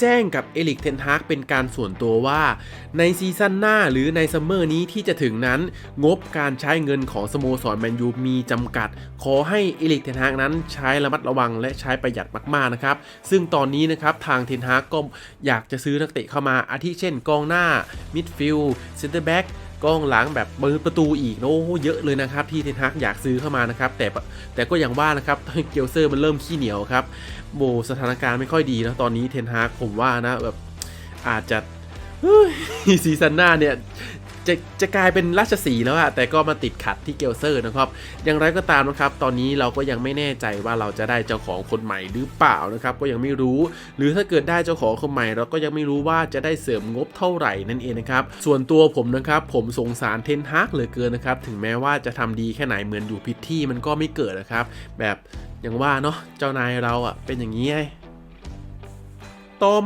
แจ้งกับเอลิกเทนฮากเป็นการส่วนตัวว่า ในซีซั่นหน้าหรือในซัมเมอร์นี้ที่จะถึงนั้น งบการใช้เงินของสโมสรแมนยูมีจำกัด ขอให้เอลิกเทนฮากนั้นใช้ระมัดระวังและใช้ประหยัดมากๆนะครับ ซึ่งตอนนี้นะครับทางเทนฮากก็อยากจะซื้อนักเตะเข้ามาอาทิเช่นกองหน้ามิดฟิลด์เซนเตอร์แบ็ก กล้องหลังแบบเปิดประตูอีกโอ้เยอะเลยนะครับที่เทนฮากอยากซื้อเข้ามานะครับแต่แต่ก็อย่างว่านะครับเกียวเซอร์มันเริ่มขี้เหนียวครับโบสถานการณ์ไม่ค่อยดีนะตอนนี้เทนฮากผมว่านะแบบอาจจะซีซั่นหน้าเนี่ย จะจะกลายเป็นราชสีห์แล้วอะแต่ก็มาติดขัดที่เกลเซอร์นะครับ อย่างไรก็ตามนะครับ ตอนนี้เราก็ยังไม่แน่ใจว่าเราจะได้เจ้าของคนใหม่หรือเปล่านะครับ ก็ยังไม่รู้ หรือถ้าเกิดได้เจ้าของคนใหม่ เราก็ยังไม่รู้ว่าจะได้เสริมงบเท่าไหร่นั่นเองนะครับ ส่วนตัวผมนะครับ ผมสงสารเทนฮากเหลือเกินนะครับ ถึงแม้ว่าจะทำดีแค่ไหนเหมือนอยู่พิษที่มันก็ไม่เกิดนะครับ แบบอย่างว่าเนาะเจ้านายเราอะเป็นอย่างนี้ไงต่อ